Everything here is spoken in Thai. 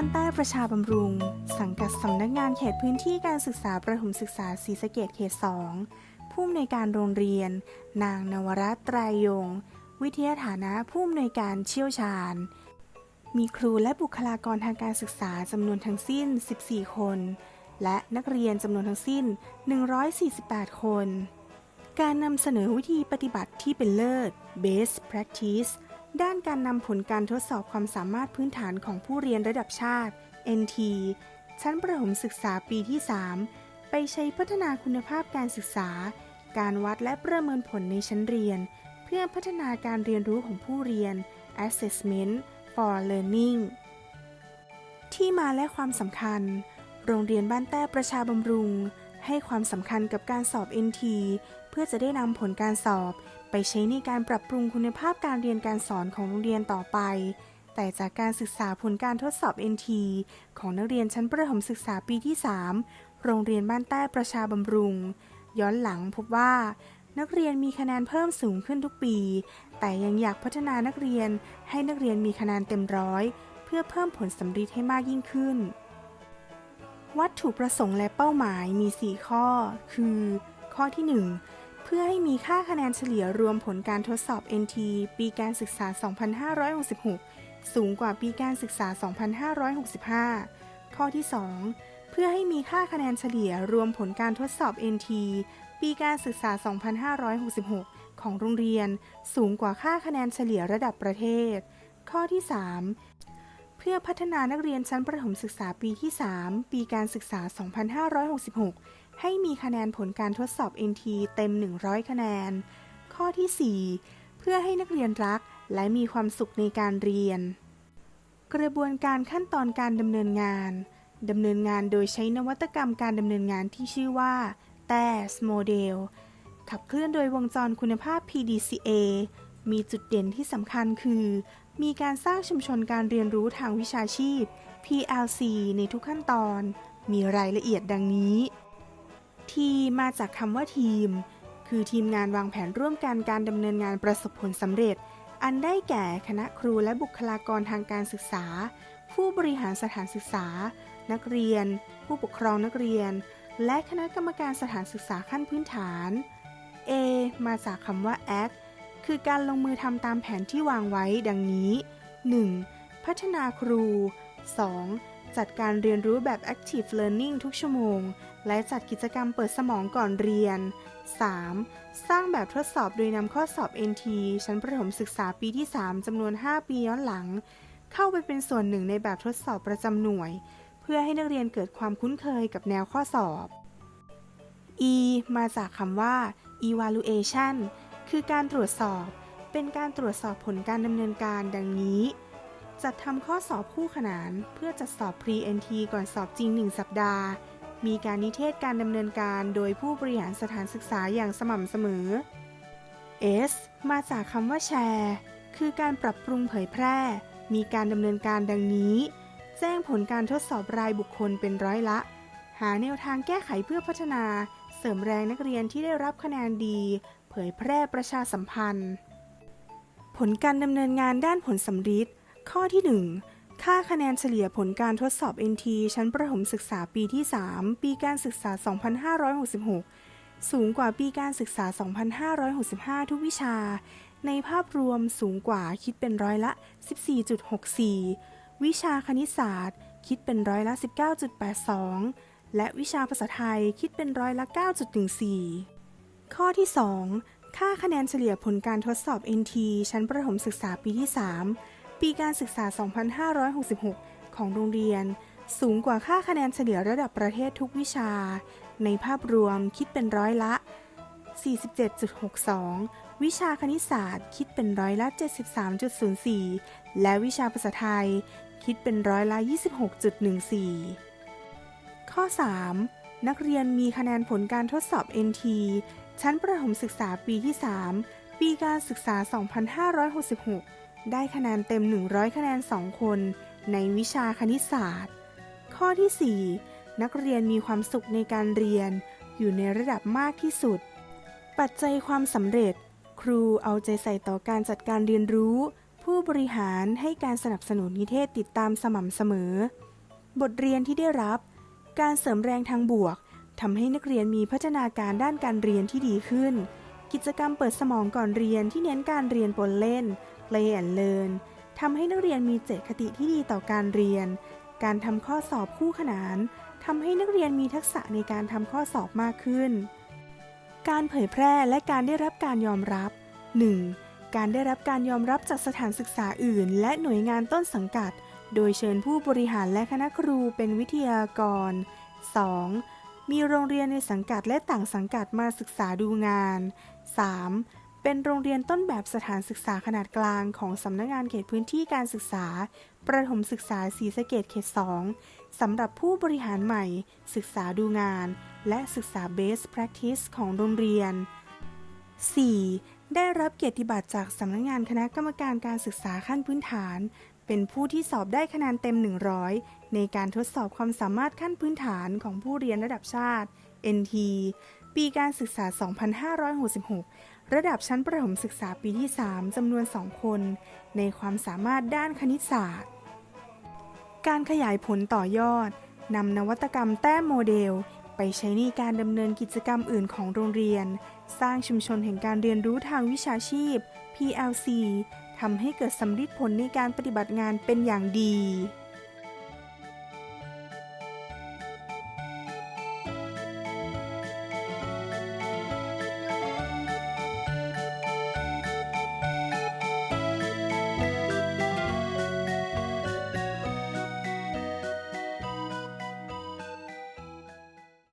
านใต้ประชาบำรุง สังกัดสำนักงานเขตพื้นที่การศึกษาประถมศึกษาศรีสะเกดเขต 2 ผู้อำนวยการโรงเรียน นางนวรัตน์ไตรยง วิทยาฐานะผู้อำนวยการเชี่ยวชาญ มีครูและบุคลากรทางการศึกษาจำนวนทั้งสิ้น 14 คน และนักเรียนจำนวนทั้งสิ้น 148 คน การนำเสนอวิธีปฏิบัติที่เป็นเลิศ best practice ด้านการนำผลการทดสอบความสามารถพื้นฐานของผู้เรียนระดับชาติ NT ชั้นประถมศึกษาปีที่ 3 ไปใช้พัฒนาคุณภาพการศึกษา การวัดและประเมินผลในชั้นเรียน เพื่อพัฒนาการเรียนรู้ของผู้เรียน Assessment for Learning ที่มาและความสำคัญ โรงเรียนบ้านแต้ประชาบำรุง ให้ความสำคัญกับการสอบ NT เพื่อจะได้นำผลการสอบ ไปใช้ในการปรับปรุงคุณภาพการเรียนการสอนของโรงเรียนต่อไป แต่จากการศึกษาผลการทดสอบ NT ของนักเรียนชั้นประถมศึกษาปีที่ 3 โรงเรียนบ้านใต้ประชาบำรุง ย้อนหลังพบว่า นักเรียนมีคะแนนเพิ่มสูงขึ้นทุกปี แต่ยังอยากพัฒนานักเรียนให้นักเรียนมีคะแนนเต็มร้อย เพื่อเพิ่มผลสำฤทธิ์ให้มากยิ่งขึ้น วัตถุประสงค์และเป้าหมายมี 4 ข้อ คือ ข้อที่ 1 พื่อให้มีค่าคะแนนเฉลี่ยรวมผลการทดสอบ NT ปีการศึกษา 2566 สูงกว่าปีการศึกษา 2565 ข้อที่ 2 เพื่อให้มีค่าคะแนนเฉลี่ยรวมผลการทดสอบ NT ปีการศึกษา 2566 ของโรงเรียน สูงกว่าค่าคะแนนเฉลี่ยระดับประเทศ ข้อที่ 3 เพื่อพัฒนานักเรียนชั้นประถมศึกษาปีที่ 3 ปีการศึกษา 2566 ให้มีคะแนนผลการทดสอบ NT เต็ม 100 คะแนน ข้อที่ 4 เพื่อให้นักเรียนรักและมีความสุขในการเรียน กระบวนการขั้นตอนการดำเนินงานดำเนินงานโดยใช้นวัตกรรมการดำเนินงานที่ชื่อว่า TES Model ขับเคลื่อนโดยวงจรคุณภาพ PDCA มีจุดเด่นที่สำคัญคือ มีการสร้างชุมชนการเรียนรู้ทางวิชาชีพ PLC ในทุกขั้นตอน มีรายละเอียดดังนี้ ทีมาจากคำว่าทีม คือทีมงานวางแผนร่วมกันการดำเนินงานประสบผลสำเร็จ อันได้แก่คณะครูและบุคลากรทางการศึกษา ผู้บริหารสถานศึกษา นักเรียน ผู้ปกครองนักเรียน และคณะกรรมการสถานศึกษาขั้นพื้นฐาน A มาจากคำว่า act คือการลงมือทำตามแผนที่วางไว้ดังนี้ 1. พัฒนาครู 2. จัดการเรียนรู้แบบ active learning ทุกชั่วโมง และจัดกิจกรรมเปิดสมองก่อนเรียน 3. สร้างแบบทดสอบโดยนำข้อสอบ NT ชั้นประถมศึกษาปีที่ 3จำนวน 5 ปีย้อนหลัง เข้าไปเป็นส่วนหนึ่งในแบบทดสอบประจำหน่วย เพื่อให้นักเรียนเกิดความคุ้นเคยกับแนวข้อสอบ E มาจากคำว่า evaluation คือการตรวจสอบ เป็นการตรวจสอบผลการดำเนินการดังนี้ จัดทำข้อสอบคู่ขนาน เพื่อจัดสอบ Pre-NT ก่อนสอบจริง 1 สัปดาห์ มีการนิเทศการดำเนินการโดยผู้บริหารสถานศึกษาอย่างสม่ำเสมอ S มาจากคำว่าแชร์ คือการปรับปรุงเผยแพร่ มีการดำเนินการดังนี้ แจ้งผลการทดสอบรายบุคคลเป็นร้อยละ หาแนวทางแก้ไขเพื่อพัฒนา เสริมแรงนักเรียนที่ได้รับคะแนนดี เผยแพร่ประชาสัมพันธ์ ผลการดำเนินงานด้านผลสำฤทธิ์ ข้อที่ 1 ค่าคะแนนเฉลี่ยผลการทดสอบ NT ชั้นประถมศึกษาปีที่ 3 ปีการศึกษา 2566 สูงกว่าปีการศึกษา 2565 ทุกวิชา ในภาพรวมสูงกว่าคิดเป็นร้อยละ 14.64 วิชาคณิตศาสตร์ คิดเป็นร้อยละ 19.82 และวิชาภาษาไทยคิดเป็นร้อยละ 9.14 ข้อที่ 2 ค่าคะแนนเฉลี่ยผลการทดสอบ NT ชั้นประถมศึกษาปีที่ 3 ปีการศึกษา 2566 ของโรงเรียน สูงกว่าค่าคะแนนเฉลี่ยระดับประเทศทุกวิชา ในภาพรวมคิดเป็นร้อยละ 47.62 วิชาคณิตศาสตร์ คิดเป็นร้อยละ 73.04 และวิชาภาษาไทย คิดเป็นร้อยละ 26.14 ข้อ 3 นักเรียนมีคะแนนผลการทดสอบ NT ชั้นประถมศึกษาปีที่ 3 ปีการศึกษา 2566 ได้คะแนนเต็ม 100 คะแนน 2 คน ในวิชาคณิตศาสตร์ ข้อที่ 4 นักเรียนมีความสุขในการเรียน อยู่ในระดับมากที่สุด ปัจจัยความสำเร็จ ครูเอาใจใส่ต่อการจัดการเรียนรู้ ผู้บริหารให้การสนับสนุนนิเทศติดตามสม่ำเสมอ บทเรียนที่ได้รับ การเสริมแรงทางบวกทำให้นักเรียนมีพัฒนาการด้านการเรียนที่ดีขึ้น กิจกรรมเปิดสมองก่อนเรียนที่เน้นการเรียนปนเล่น play and learn ทำให้นักเรียนมีเจตคติที่ดีต่อการเรียน การทำข้อสอบคู่ขนานทำให้นักเรียนมีทักษะในการทำข้อสอบมากขึ้น การเผยแพร่และการได้รับการยอมรับ 1. การได้รับการยอมรับจากสถานศึกษาอื่น และหน่วยงานต้นสังกัด โดยเชิญผู้บริหารและคณะครูเป็นวิทยากร 2. มีโรงเรียนในสังกัดและต่างสังกัดมาศึกษาดูงาน 3. เป็นโรงเรียนต้นแบบสถานศึกษาขนาดกลางของสำนักงานเขตพื้นที่การศึกษา ประถมศึกษาศรีสะเกดเขต 2 สำหรับผู้บริหารใหม่ ศึกษาดูงาน และศึกษา best practice ของโรงเรียน 4. ได้รับเกียรติบัตรจากสำนักงานคณะกรรมการการศึกษาขั้นพื้นฐาน เป็นผู้ที่สอบได้คะแนนเต็ม 100 ในการทดสอบความสามารถขั้นพื้นฐานของผู้เรียนระดับชาติ NT ปีการศึกษา 2566 ระดับชั้นประถมศึกษาปีที่ 3 จำนวน 2 คน ในความสามารถด้านคณิตศาสตร์ การขยายผลต่อยอดนำนวัตกรรมแต้มโมเดล ไปใช้ในการดำเนินกิจกรรมอื่นของโรงเรียน สร้างชุมชนแห่งการเรียนรู้ทางวิชาชีพ PLC ทำให้เกิดสำลิดผลในการปฏิบัติงานเป็นอย่างดี